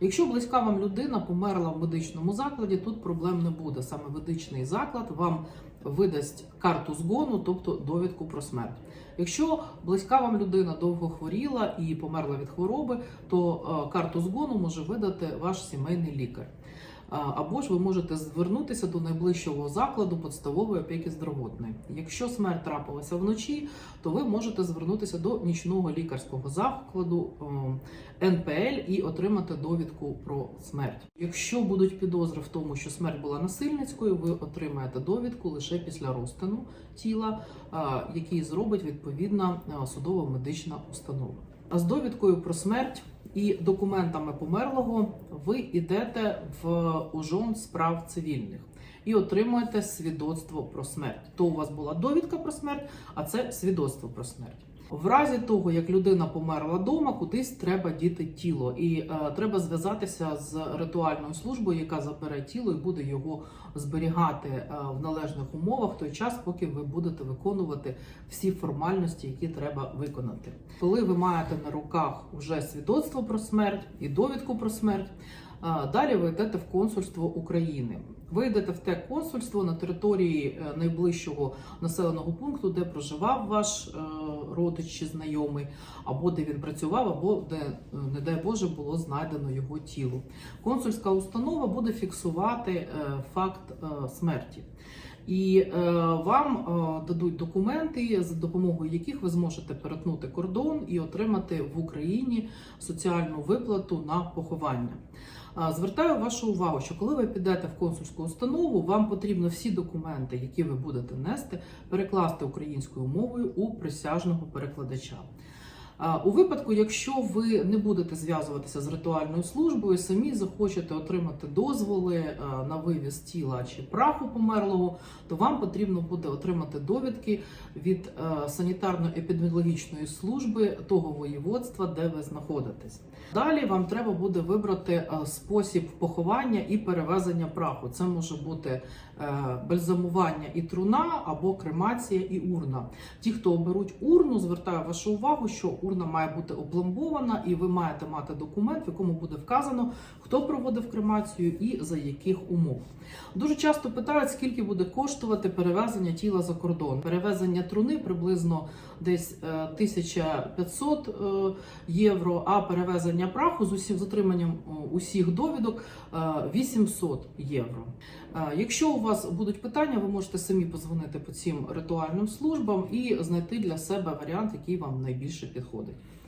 Якщо близька вам людина померла в медичному закладі, тут проблем не буде. Саме медичний заклад вам видасть карту згону, тобто довідку про смерть. Якщо близька вам людина довго хворіла і померла від хвороби, то е, карту згону може видати ваш сімейний лікар. Або ж ви можете звернутися до найближчого закладу подставової опіки здоровотної. Якщо смерть трапилася вночі, то ви можете звернутися до нічного лікарського закладу е, НПЛ і отримати довідку про смерть. Якщо будуть підозри в тому, що смерть була насильницькою, ви отримаєте довідку лише після розтину тіла, е, який зробить відповідна е, судово медична установа. З довідкою про смерть і документами померлого ви йдете в ужон справ цивільних і отримуєте свідоцтво про смерть. То у вас була довідка про смерть, а це свідоцтво про смерть. В разі того, як людина померла вдома, кудись треба діти тіло, і е, треба зв'язатися з ритуальною службою, яка забере тіло і буде його зберігати е, в належних умовах в той час, поки ви будете виконувати всі формальності, які треба виконати. Коли ви маєте на руках вже свідоцтво про смерть і довідку про смерть, далі ви йдете в консульство України. Ви йдете в те консульство на території е, найближчого населеного пункту, де проживав ваш е, родич чи знайомий, або де він працював, або де, е, не дай Боже, було знайдено його тіло. Консульська установа буде фіксувати факт смерті. І е, вам е, дадуть документи, за допомогою яких ви зможете перетнути кордон і отримати в Україні соціальну виплату на поховання. А, Звертаю вашу увагу, що коли ви підете в консульську установу, вам потрібно всі документи, які ви будете нести, перекласти українською мовою у присяжного перекладача. У випадку, якщо ви не будете зв'язуватися з ритуальною службою, самі захочете отримати дозволи е, на вивіз тіла чи праху померлого, то вам потрібно буде отримати довідки від е, санітарно-епідеміологічної служби того воєводства, де ви знаходитесь. Далі вам треба буде вибрати е, спосіб поховання і перевезення праху. Це може бути бальзамування і труна або кремація і урна. Ті, хто оберуть урну, звертаю вашу увагу, що урна має бути обломбована, і ви маєте мати документ, в якому буде вказано, хто проводив кремацію і за яких умов. Дуже часто питають, скільки буде коштувати перевезення тіла за кордон. Перевезення труни приблизно десь е, 1500 е, євро, а перевезення праху з усім з отриманням е, усіх довідок е, 800 євро. Е, Якщо у вас будуть питання, ви можете самі позвонити по цим ритуальним службам і знайти для себе варіант, який вам найбільше підходить виходить.